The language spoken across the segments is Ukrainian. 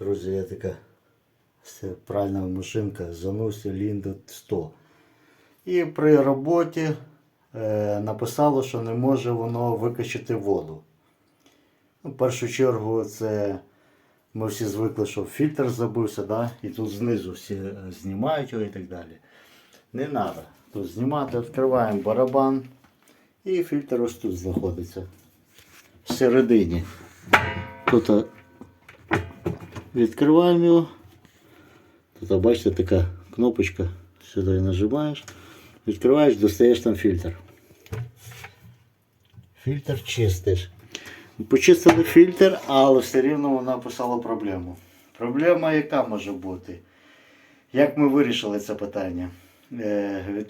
Друзі, є така пральна машинка Zanussi Lindot 100. І при роботі е, написало, що не може воно викачати воду. Ну, в першу чергу це ми всі звикли, що фільтр забився, да? і тут знизу всі е, знімають його і так далі. Не треба. Тут знімати, відкриваємо барабан і фільтр ось тут знаходиться. Всередині. Тут е, відкриваємо його. Тут бачите така кнопочка. Сюди нажимаєш. Відкриваєш, достаєш там фільтр. Фільтр чистиш. Почистили фільтр, але все рівно вона писала проблему. Проблема яка може бути? Як ми вирішили це питання? Е,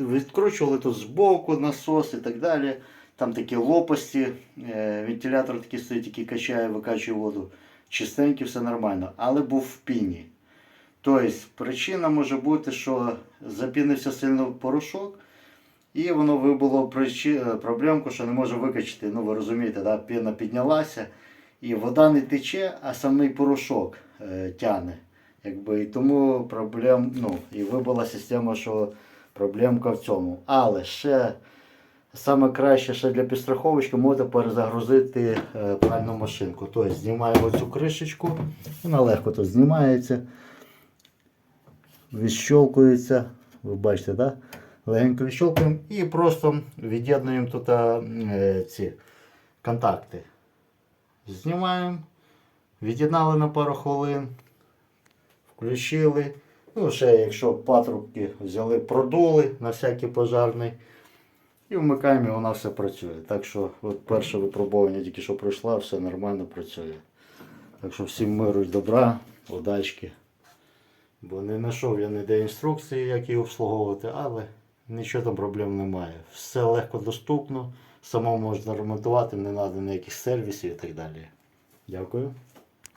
Відкручували тут збоку насос і так далі. Там такі лопасті, е, вентилятор такий стоїть, який качає, викачує воду. Чистенько, все нормально, але був в піні. Тобто причина може бути, що запінився сильно порошок, і воно вибуло причи- е, проблемку, що не може викачати. Ну ви розумієте, да? піна піднялася, і вода не тече, а самий порошок е, тяне. Якби, і тому проблем, ну, і вибула система, що проблемка в цьому. Але ще саме краще ще для підстраховочки можна перезагрузити е, пральну машинку. Тобто знімаємо цю кришечку, вона легко тут знімається, відщолкується. Ви бачите, да? легенько відщолкуємо і просто від'єднуємо тут е, ці контакти. Знімаємо, від'єднали на пару хвилин, включили. Ну, ще якщо патрубки взяли, продули на всякий пожарний. І вмикаємо, і вона все працює. Так що от перше випробування тільки що пройшла, все нормально працює. Так що всім миру й добра, удачки. Бо не знайшов я ніде інструкції, як її обслуговувати, але нічого там проблем немає. Все легко доступно, самому можна ремонтувати, не треба ніяких сервісів і так далі. Дякую.